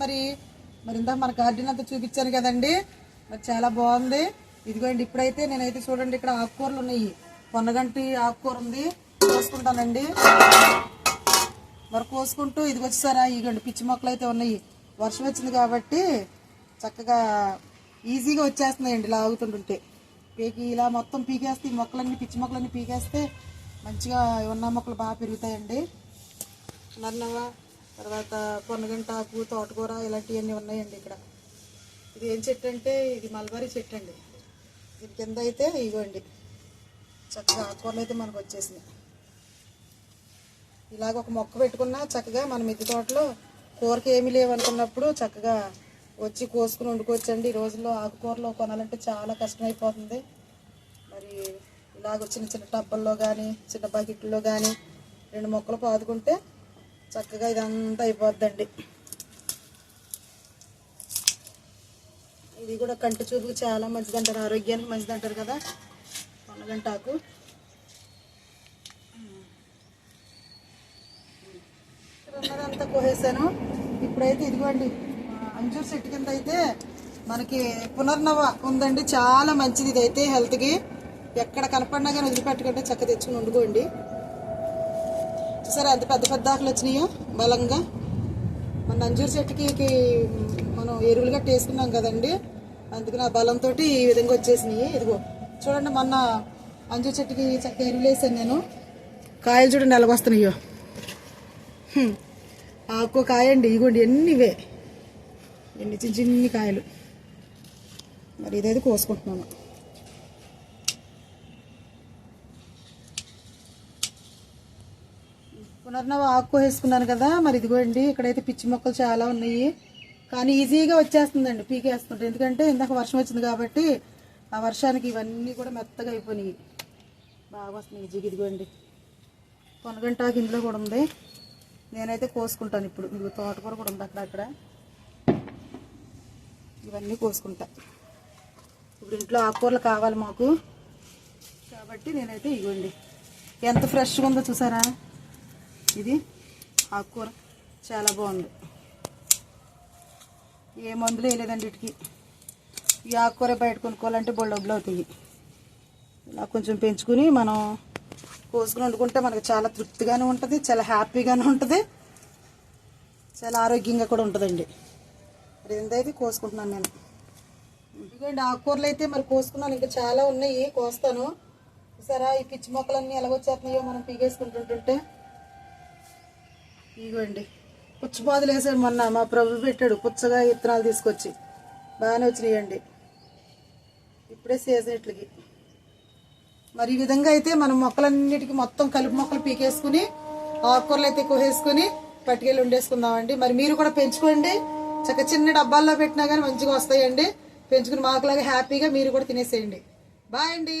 మరి మరి మన గార్డెన్ అంతా చూపించాను కదండి. మరి చాలా బాగుంది. ఇదిగోండి ఇప్పుడైతే నేనైతే చూడండి ఇక్కడ ఆకుకూరలు ఉన్నాయి. కొన్నగంటి ఆకుకూర ఉంది. కోసుకుంటానండి. మరి కోసుకుంటూ ఇది వచ్చేసారా ఇగండి పిచ్చి మొక్కలు అయితే ఉన్నాయి. వర్షం వచ్చింది కాబట్టి చక్కగా ఈజీగా వచ్చేస్తున్నాయండి లాగుతుంటుంటే. పీకి ఇలా మొత్తం పీకేస్తే ఈ మొక్కలన్నీ పిచ్చి మొక్కలన్నీ పీకేస్తే మంచిగా ఉన్న మొక్కలు బాగా పెరుగుతాయండి. నన్నవ తర్వాత పొన్నగంటాకు తోటకూర ఇలాంటివన్నీ ఉన్నాయండి ఇక్కడ. ఇది ఏం చెట్టు అంటే ఇది మల్బరీ చెట్టు అండి. దీని కింద అయితే ఇగోండి చక్కగా ఆకుకూరలు అయితే మనకు వచ్చేసినాయి. ఇలాగ ఒక మొక్క పెట్టుకున్నా చక్కగా మన మిద్దె తోటలో కూరకి ఏమీ లేవు అనుకున్నప్పుడు చక్కగా వచ్చి కోసుకుని వండుకోవచ్చండి. ఈ రోజుల్లో ఆకుకూరలు కొనాలంటే చాలా కష్టమైపోతుంది. మరి ఇలాగ చిన్న చిన్న టబ్బల్లో కానీ చిన్న బకెట్లో కానీ రెండు మొక్కలు పాదుకుంటే చక్కగా ఇదంతా అయిపోద్దండి. ఇది కూడా కంటి చూపుకి చాలా మంచిది అంటారు ఆరోగ్యానికి మంచిది అంటారు కదా పొన్నగంటాకు అంతా ఉన్నదంతా కోసేసాను. ఇప్పుడైతే ఇదిగోండి. అంజూర్ చెట్టు కింద అయితే మనకి పునర్నవ ఉందండి. చాలా మంచిది ఇదైతే హెల్త్కి ఎక్కడ కనపడినా కానీ వదిలిపెట్టకంటే చక్క తెచ్చుకుని వండుకోండి. చూసారా ఎంత పెద్ద పెద్ద ఆకులు వచ్చినాయో? బలంగా. మన అంజూర్ చెట్టుకి మనం ఎరువులు కట్టేసుకున్నాం కదండి. అందుకని ఆ బలంతో ఈ విధంగా వచ్చేసినాయి. ఇదిగో చూడండి మొన్న అంజూర్ చెట్టుకి చక్క ఎరువులు వేసాను నేను. కాయలు చూడండి ఎలాగొస్తున్నాయో హ్మ్. ఆకు కాయ అండి ఇగోండి ఎన్ని ఇవే. ఎన్ని చిన్న చిన్ని కాయలు. మరి ఇదైతే కోసుకుంటున్నాను. పునర్నవ ఆకు వేసుకున్నాను కదా మరి ఇదిగోండి ఇక్కడైతే పిచ్చి మొక్కలు చాలా ఉన్నాయి. కానీ ఈజీగా వచ్చేస్తుందండి పీకేస్తుంటే. ఎందుకంటే ఇందాక వర్షం వచ్చింది కాబట్టి ఆ వర్షానికి ఇవన్నీ కూడా మెత్తగా అయిపోయినాయి. బాగా వస్తున్నాయి ఈజీగా ఇదిగోండి. కొనగంటాకి ఇందులో కూడా ఉంది. నేనైతే కోసుకుంటాను ఇప్పుడు. ఇదిగో తోటకూర కూడా ఉంది అక్కడ అక్కడ ఇవన్నీ కోసుకుంటా. ఇప్పుడు ఇంట్లో ఆకుకూరలు కావాలి మాకు. కాబట్టి నేనైతే ఇవ్వండి. ఎంత ఫ్రెష్గా ఉందో చూసారా? ఇది ఆకుకూర. చాలా బాగుంది. ఏ మందులు వేయలేదండి వీటికి. ఈ ఆకుకూర బయట కొనుక్కోవాలంటే బోల్ అవుతాయి. ఇలా కొంచెం పెంచుకుని మనం కోసుకుని వండుకుంటే మనకు చాలా తృప్తిగానే ఉంటుంది చాలా హ్యాపీగానే ఉంటుంది చాలా ఆరోగ్యంగా కూడా ఉంటుందండి. మరి ఏందైతే కోసుకుంటున్నాను నేను. ఇదిగోండి ఆకుకూరలు అయితే మరి కోసుకున్నాను. ఇంకా చాలా ఉన్నాయి కోస్తాను. సరే ఈ పిచ్చి మొక్కలన్నీ ఎలాగొచ్చేస్తున్నాయో మనం పీగేసుకుంటుంటుంటే ఇదిగోండి పుచ్చపాదులు వేసాడు మొన్న మా ప్రభు పెట్టాడు పుచ్చగా విత్తనాలు తీసుకొచ్చి. బాగానే వచ్చినాయండి. ఇప్పుడే సీజన్ ఇట్లకి. మరి ఈ విధంగా అయితే మనం మొక్కలన్నిటికీ మొత్తం కలుపు మొక్కలు పీకేసుకుని ఆకుకూరలు అయితే కోసేసుకుని పట్టుకెళ్ళి ఉండేసుకుందామండి. మరి మీరు కూడా పెంచుకోండి. చక్క చిన్న డబ్బాల్లో పెట్టినా కానీ మంచిగా వస్తాయండి. పెంచుకుని మాకులాగా హ్యాపీగా మీరు కూడా తినేసేయండి. బాయ్ అండి.